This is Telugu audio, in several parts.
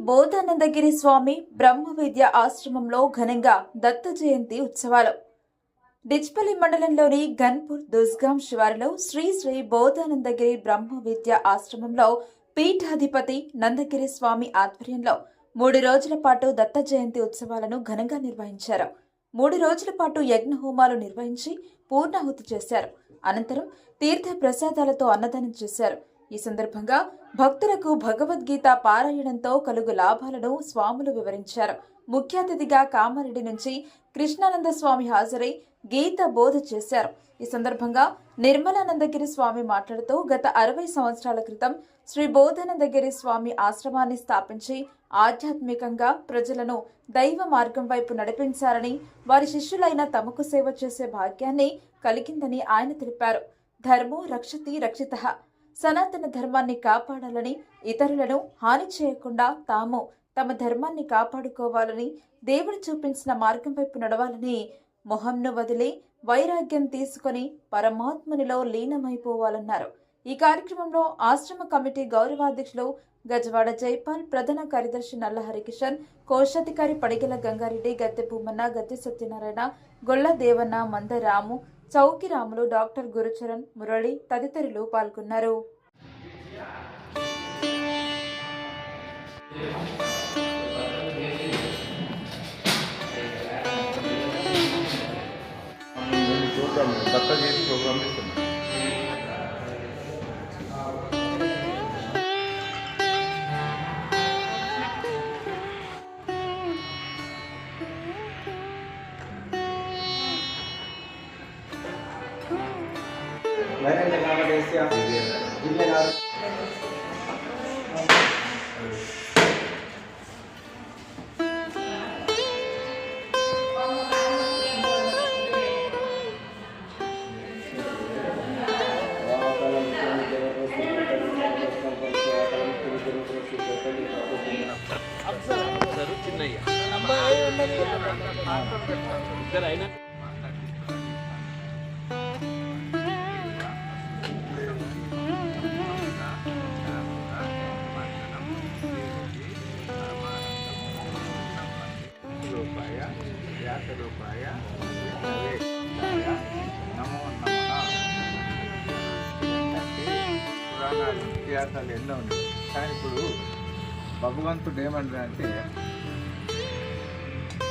బోధానందగిరి స్వామి బ్రహ్మ విద్య ఆశ్రమంలో ఘనంగా దత్త జయంతి ఉత్సవాలు. డిచ్పల్లి మండలంలోని గన్పూర్ దుస్గాం శివారులో శ్రీ శ్రీ బోధానందగిరి బ్రహ్మ విద్య ఆశ్రమంలో పీఠాధిపతి నందగిరి స్వామి ఆధ్వర్యంలో మూడు రోజుల పాటు దత్త జయంతి ఉత్సవాలను ఘనంగా నిర్వహించారు. మూడు రోజుల పాటు యజ్ఞ హోమాలు నిర్వహించి పూర్ణాహుతి చేశారు. అనంతరం తీర్థ ప్రసాదాలతో అన్నదానం చేశారు. ఈ సందర్భంగా భక్తులకు భగవద్గీత పారాయణంతో కలుగు లాభాలను స్వాములు వివరించారు. ముఖ్య అతిథిగా కామారెడ్డి నుంచి కృష్ణానంద స్వామి హాజరై గీత బోధ చేశారు. ఈ సందర్భంగా నిర్మలానందగిరి స్వామి మాట్లాడుతూ గత అరవై సంవత్సరాల క్రితం శ్రీ బోధానందగిరి స్వామి ఆశ్రమాన్ని స్థాపించి ఆధ్యాత్మికంగా ప్రజలను దైవ మార్గం వైపు నడిపించారని వారి శిష్యులైన తమకు సేవ చేసే భాగ్యాన్ని కలిగిందని ఆయన తెలిపారు. ధర్మో రక్షతి రక్షిత సనాతన ధర్మాన్ని కాపాడాలని ఇతరులను హాని చేయకుండా తాము తమ ధర్మాన్ని కాపాడుకోవాలని దేవుడు చూపించిన మార్గం వైపు నడవాలని మొహంను వదిలి వైరాగ్యం తీసుకొని పరమాత్మునిలో లీనమైపోవాలన్నారు. ఈ కార్యక్రమంలో ఆశ్రమ కమిటీ గౌరవాధ్యక్షులు గజవాడ జైపాల్ ప్రధాన కార్యదర్శి నల్ల హరికిషన్ కోశాధికారి పడిగల గంగారెడ్డి గద్దె భూమన్న గద్దె సత్యనారాయణ గొల్ల దేవన్న మంద రాము చౌకిరాములు డాక్టర్ గురుచరణ్ మురళి తదితరులు పాల్గొన్నారు. ప్రోగ్రామ్ దత్త చేసి ప్రోగ్రామ్ ఇస్తున్నాం వైరంగ నామదేశ్య జిల్లెనారు అందరూ చిన్నయ్య ఇద్దరు అయినా పురాణాలు ఇతిహాసాలు ఎన్నో ఉన్నాయి. కానీ ఇప్పుడు భగవంతుడు ఏమంటాడంటే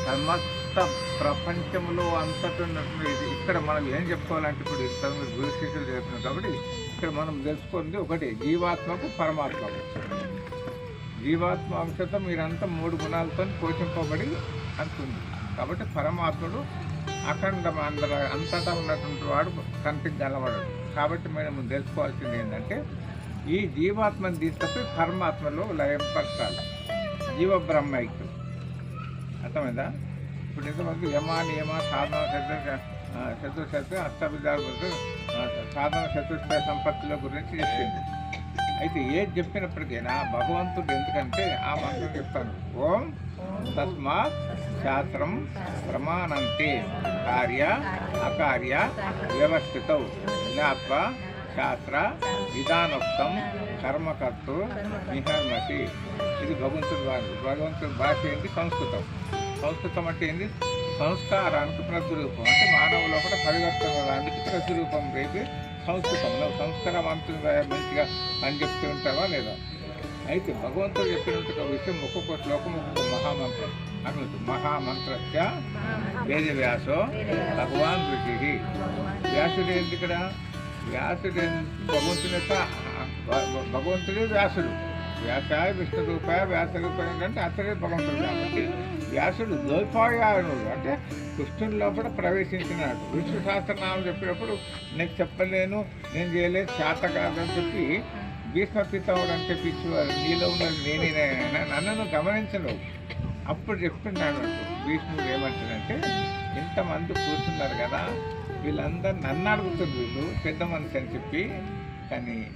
సమస్త ప్రపంచంలో అంతటా ఇది. ఇక్కడ మనం ఏం చెప్పుకోవాలంటే ఇప్పుడు ఇంత గురు శిష్యులు చెప్తున్నాం కాబట్టి ఇక్కడ మనం తెలుసుకుంది ఒకటి జీవాత్మకు పరమాత్మకు జీవాత్మ అంశతో మీరంతా మూడు గుణాలతో పోషింపబడి అంటుంది. కాబట్టి పరమాత్ముడు అఖండ అందర అంతటా ఉన్నటువంటి వాడు కంటికి కనబడడు. కాబట్టి మనం తెలుసుకోవాల్సింది ఏంటంటే ఈ జీవాత్మను తీసుకొచ్చి పరమాత్మలో లయపరచాలి జీవ బ్రహ్మైక్యం అర్థమైందా? ఇప్పుడు ఇంతమంది యమ నియమ సాధన శత్రు శత్రు శత్రు అష్టవిధాల గురించి సాధన చతుష్ట సంపత్తుల గురించి చెప్పింది. అయితే ఏది చెప్పినప్పటికైనా భగవంతుడు ఎందుకంటే ఆ మంత్రం చెప్తాను. ఓం తస్మాత్ శాస్త్రం ప్రమాణంతే కార్య అకార్య వ్యవస్థిత. జ్ఞాత్వ శాస్త్ర విధానోక్తం కర్మకర్తు నిహర్మతి ఇది భగవంతుడి భాష. భగవంతుడి భాష ఏంటి? సంస్కృతం. సంస్కృతం అంటే ఏంటి సంస్కారానికి ప్రతిరూపం. అంటే మానవ లోపల పరివర్తన రానికి ప్రతిరూపం రేపు సంస్కృతంలో సంస్కారవంతులుగా మంచిగా అని చెప్తూ ఉంటావా లేదా? అయితే భగవంతుడు చెప్పినట్టు ఒక విషయం ఒక్కొక్క శ్లోకం ఒక్కొక్క మహామంత్రం. అన్నట్టు మహామంత్రస్య వేదవ్యాసో భగవాన్ ఋషి. వ్యాసుడు ఏంటి ఇక్కడ? వ్యాసుడు ఏం- భగవంతుని భగవంతుడే వ్యాసుడు. వ్యాసాయ విష్ణు రూపాయ వ్యాస రూపాయ అంటే అతడే భగవంతుడు కాబట్టి వ్యాసుడు ద్వైపాయనుడు అంటే కృష్ణుని లోపల ప్రవేశించినాడు. విష్ణు సహస్రనామం చెప్పినప్పుడు నేను చెప్పలేను నేను చేయలేదు శాత కాదని చెప్పి భీష్మ పితావుడు అంటే పిచ్చివారు నీలో ఉన్నది నేనే నన్ను గమనించను అప్పుడు చెప్తున్నాడు భీష్ముడు ఏమంటాడంటే ఇంతమంది కూర్చున్నారు కదా వీళ్ళందరూ నన్ను అడుగుతున్నారు వీళ్ళు పెద్ద మనిషి అని చెప్పి. కానీ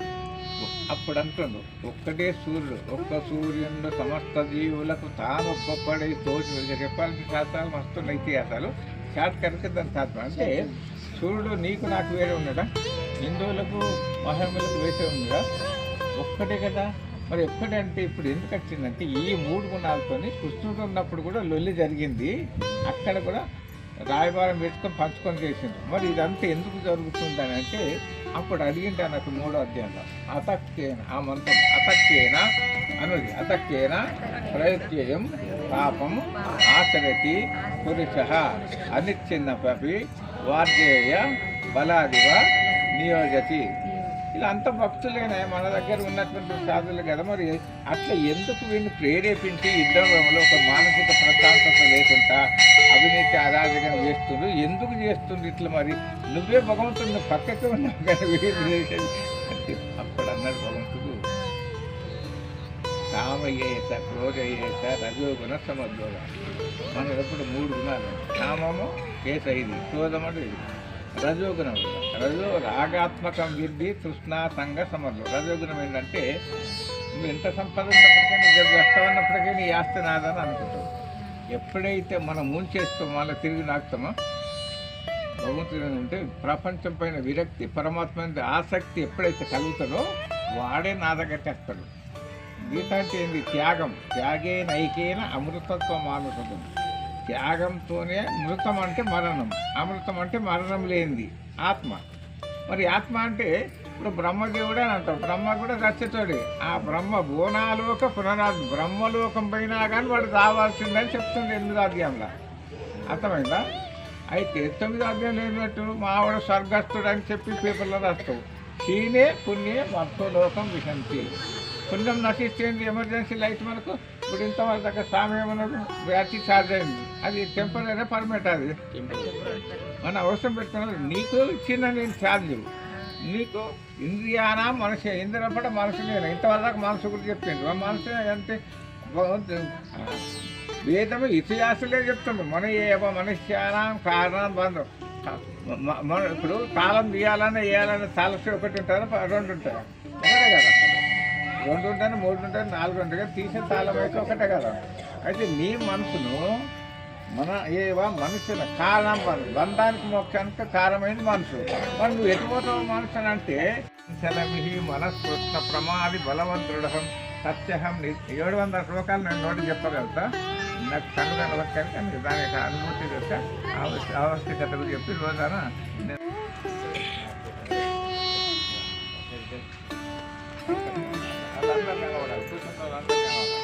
అప్పుడు అంటుండు ఒక్కటే సూర్యుడు ఒక్క సూర్యుడు సమస్త జీవులకు తాను ఒక్కొక్కడే తోచి చెప్పాల్సిన శాస్త్రాలు మస్తు ఇతిహాసాలు షార్ట్ కనుక దాని శాస్త్రం అంటే సూర్యుడు నీకు నాకు వేరే ఉన్నాడా? హిందువులకు మహిళలకు వేసే ఉన్నాడా? ఒక్కటే కదా. మరి ఎప్పుడంటే ఇప్పుడు ఎందుకు వచ్చిందంటే ఈ మూడు గుణాలతోని కృష్ణుడు ఉన్నప్పుడు కూడా లొల్లి జరిగింది. అక్కడ కూడా రాయబారం పెట్టుకొని పంచుకొని చేసిండ్రు మరి ఇదంతా ఎందుకు జరుగుతుందని అంటే అప్పుడు అడిగింది నాకు మూడో అధ్యాయంలో అతక్కేన ఆ మంత్రం అతక్కేన అనుది. అతక్కేన ప్రయత్యం పాపం ఆచరతి పురుష అనిచ్ఛిన్న పపి వార్జేయ బలాదివ నియోజతి ఇలా అంత భక్తులేనే మన దగ్గర ఉన్నటువంటి సాధులు కదా మరి? అట్లా ఎందుకు వీడిని ప్రేరేపించి ఇద్దరు ఒక మానసిక ప్రశాంతత లేకుండా అవినీతి అరాజకం చేస్తుండ్రు? ఎందుకు చేస్తుండ్రు ఇట్లా మరి? నువ్వే భగవంతుడు పక్కకి ఉన్నావు కానీ వీడు చేసేది అప్పుడు అన్నాడు భగవంతుడు కామయ్యేత క్రోధయ్యేత రజోగుణ సమద్యోగ మనం ఎప్పుడు మూడు గుణాలు. కామము కేసైది క్రోధం అంటే ఇది. రజోగుణం రజో రాగాత్మకం విద్ధి తృష్ణా సంఘ సమర్థం రజోగుణం ఏంటంటే నువ్వు ఎంత సంపద ఉన్నప్పటికీ ఇద్దరు కష్టం నీ ఆస్తి నాదని అనుకుంటావు. ఎప్పుడైతే మనం ముంచేస్తామో మళ్ళీ తిరిగి నాకుతామో భగవంతుడు ఉంటే ప్రపంచం పైన విరక్తి పరమాత్మ ఆసక్తి ఎప్పుడైతే కలుగుతాడో వాడే నా దగ్గర గీత అంటే ఏంది? త్యాగం. త్యాగే నైకేన అమృతత్వం మానసుతం త్యాగంతోనే మృతం అంటే మరణం. అమృతం అంటే మరణం లేనిది. ఆత్మ. మరి ఆత్మ అంటే ఇప్పుడు బ్రహ్మదేవుడే అని అంటాం బ్రహ్మ కూడా రచ్చతోడే. ఆ బ్రహ్మ బోనాలోక పునరాద్ బ్రహ్మలోకం పోయినా కానీ వాడు రావాల్సిందని చెప్తుంది ఎనిమిదో అధ్యాయంలో. అర్థమైందా? అయితే తొమ్మిదో అధ్యాయం లేనట్టు మావాడు స్వర్గస్థుడు అని చెప్పి పేపర్లో రాస్తావు క్షీణే పుణ్యే మర్థలోకం విశంతి పుణ్యం నశిస్తేంది ఎమర్జెన్సీ లైట్ మనకు? ఇప్పుడు ఇంతవరకు దగ్గర సమయం మనకు బ్యాటరీ ఛార్జ్ అయింది అది టెంపరీ పర్మనెంట్ అది. మన అవసరం పెట్టుకున్నది నీకు ఇచ్చిన నేను ఛార్జ్ నీకు ఇంద్రియాన మనిషి ఇంద్రియపడ మనసు నేను ఇంతవరకు మనసు గురించి చెప్పింది ఆ మనసు అంటే భగవంతు- వేదము ఇతిహాసులే చెప్తుంది. మన ఏవ మనుష్యానం కారణం బంధం. మన ఇప్పుడు తాళం తీయాలన్నా వేయాలన్నా తాళసి ఒకటి ఉంటారు రెండు ఉంటారు? కదా. రెండు ఉంటాయి మూడు ఉంటాయి నాలుగు ఉంటాయి కదా తీసే తాళం అయితే ఒకటే కదా. అయితే నీ మనసును మన ఏవా మనుషుల కారణం బంధం బంధానికి మోక్షానికి కారణమైన మనసు. మరి నువ్వు ఎటుపోతావు మనసు అని అంటే చలమిహి మనస్కృష్ణ ప్రమాది బలవంతుడహం సత్యహం ఏడు వందల శ్లోకాలు నేను నోటి చెప్పగలుగుతా. నాకు కనుగొన వచ్చాను కానీ దాని యొక్క అనుభూతి యొక్క ఆవశ్యకతలు చెప్పి రోజాన నేను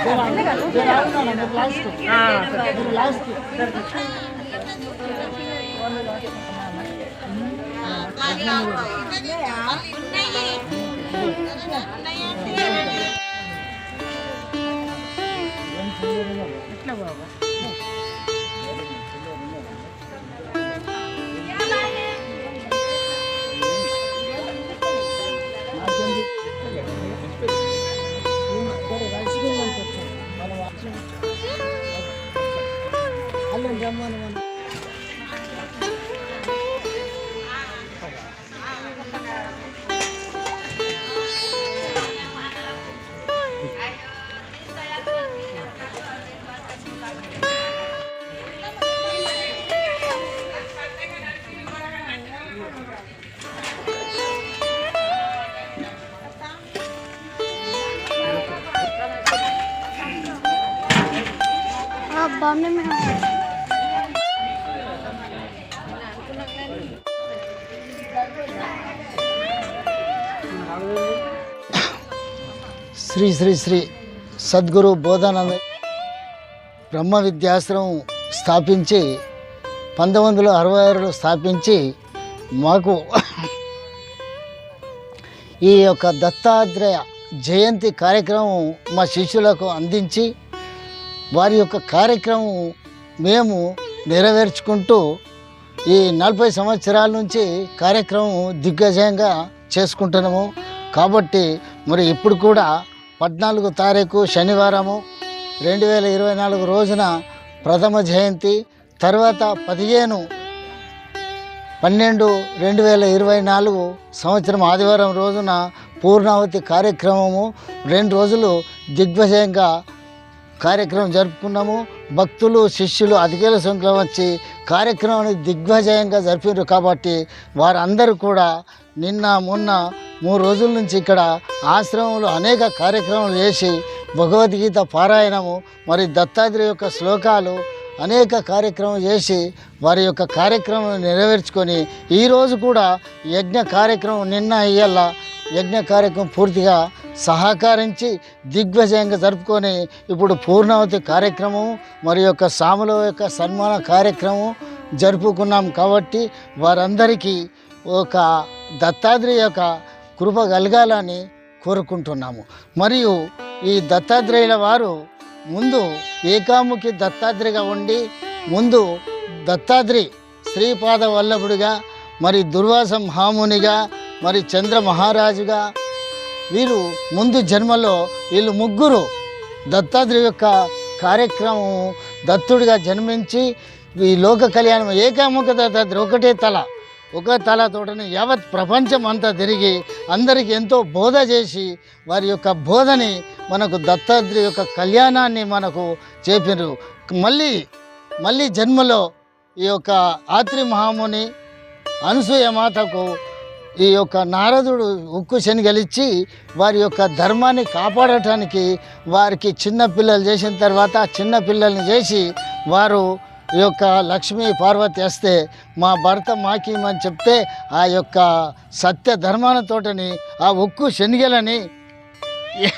అన్న. బాబా ఓకే బాగుంది శ్రీ శ్రీ శ్రీ సద్గురు బోధానంద బ్రహ్మ విద్యాశ్రమం స్థాపించి పంతొమ్మిది వందల అరవై ఆరులో స్థాపించి మాకు ఈ యొక్క దత్తాత్రేయ జయంతి కార్యక్రమం మా శిష్యులకు అందించి వారి యొక్క కార్యక్రమం మేము నెరవేర్చుకుంటూ ఈ నలభై సంవత్సరాల నుంచి కార్యక్రమం దిగ్గజంగా చేసుకుంటున్నాము. కాబట్టి మరి ఇప్పుడు కూడా పద్నాలుగు తారీఖు శనివారము రెండు వేల ఇరవై నాలుగు రోజున ప్రథమ జయంతి తర్వాత పదిహేను పన్నెండు రెండు వేల ఇరవై నాలుగు సంవత్సరం ఆదివారం రోజున పూర్ణావతి కార్యక్రమము. రెండు రోజులు దిగ్విజయంగా కార్యక్రమం జరుపుకున్నాము. భక్తులు శిష్యులు అతికేల సంఖ్యలో వచ్చి కార్యక్రమాన్ని దిగ్విజయంగా జరిపారు కాబట్టి వారందరూ కూడా నిన్న మొన్న మూడు రోజుల నుంచి ఇక్కడ ఆశ్రమంలో అనేక కార్యక్రమాలు చేసి భగవద్గీత పారాయణము మరి దత్తాత్రేయ యొక్క శ్లోకాలు అనేక కార్యక్రమం చేసి వారి యొక్క కార్యక్రమం నెరవేర్చుకొని ఈరోజు కూడా యజ్ఞ కార్యక్రమం నిన్న ఇయ్యాల యజ్ఞ కార్యక్రమం పూర్తిగా సహకరించి దిగ్విజయంగా జరుపుకొని ఇప్పుడు పూర్ణావతి కార్యక్రమం మరి యొక్క సాముల యొక్క సన్మాన కార్యక్రమం జరుపుకున్నాం కాబట్టి వారందరికీ ఒక దత్తాత్రేయ యొక్క కృప కలగాలని కోరుకుంటున్నాము. మరియు ఈ దత్తాత్రేయుల వారు ముందు ఏకాముఖి దత్తాత్రిగా ఉండి ముందు దత్తాత్రి శ్రీపాద వల్లభుడిగా మరి దుర్వాస మహామునిగా మరి చంద్ర మహారాజుగా వీరు ముందు జన్మలో వీళ్ళు ముగ్గురు దత్తాత్రేయ యొక్క కార్యక్రమం దత్తుడిగా జన్మించి ఈ లోక కళ్యాణం ఏకాముఖ దత్తాత్రేయ ఒకటే తల. ఒక తలతోటని యావత్ ప్రపంచం అంతా తిరిగి అందరికీ ఎంతో బోధ చేసి వారి యొక్క బోధని మనకు దత్తాత్రేయ యొక్క కళ్యాణాన్ని మనకు చేపినారు. మళ్ళీ మళ్ళీ జన్మలో ఈ యొక్క ఆత్రి మహాముని అనసూయ మాతకు ఈ యొక్క నారదుడు ఉక్కు శనిగలిచ్చి వారి యొక్క ధర్మాన్ని కాపాడటానికి వారికి చిన్నపిల్లలు చేసిన తర్వాత చిన్నపిల్లల్ని చేసి వారు ఈ యొక్క లక్ష్మీ పార్వతి వస్తే మా భర్త మాకీమని చెప్తే ఆ యొక్క సత్య ధర్మానతోటని ఆ ఉక్కు శనిగలని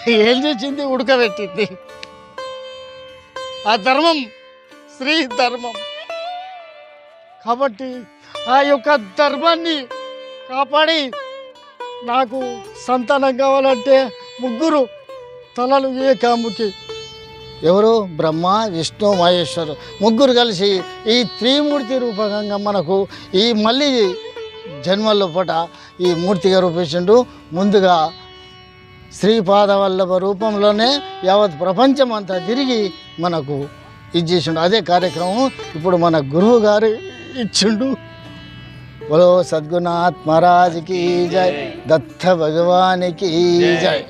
ఏం చేసింది? ఉడకబెట్టింది. ఆ ధర్మం శ్రీ ధర్మం. కాబట్టి ఆ యొక్క ధర్మాన్ని కాపాడి. నాకు సంతానం కావాలంటే ముగ్గురు తలలు ఏకాముకి ఎవరు? బ్రహ్మ విష్ణు మహేశ్వరు. ముగ్గురు కలిసి ఈ త్రిమూర్తి రూపకంగా మనకు ఈ మళ్ళీ జన్మల్లో పూట ఈ మూర్తిగా రూపించిండు ముందుగా శ్రీపాదవల్లభ రూపంలోనే యావత్ ప్రపంచం అంతా తిరిగి మనకు ఇది చేసిండు. అదే కార్యక్రమం ఇప్పుడు మన గురువు గారు ఇచ్చిండు. बोलो सदगुनाथ महाराज की जय दत्त भगवान की जय।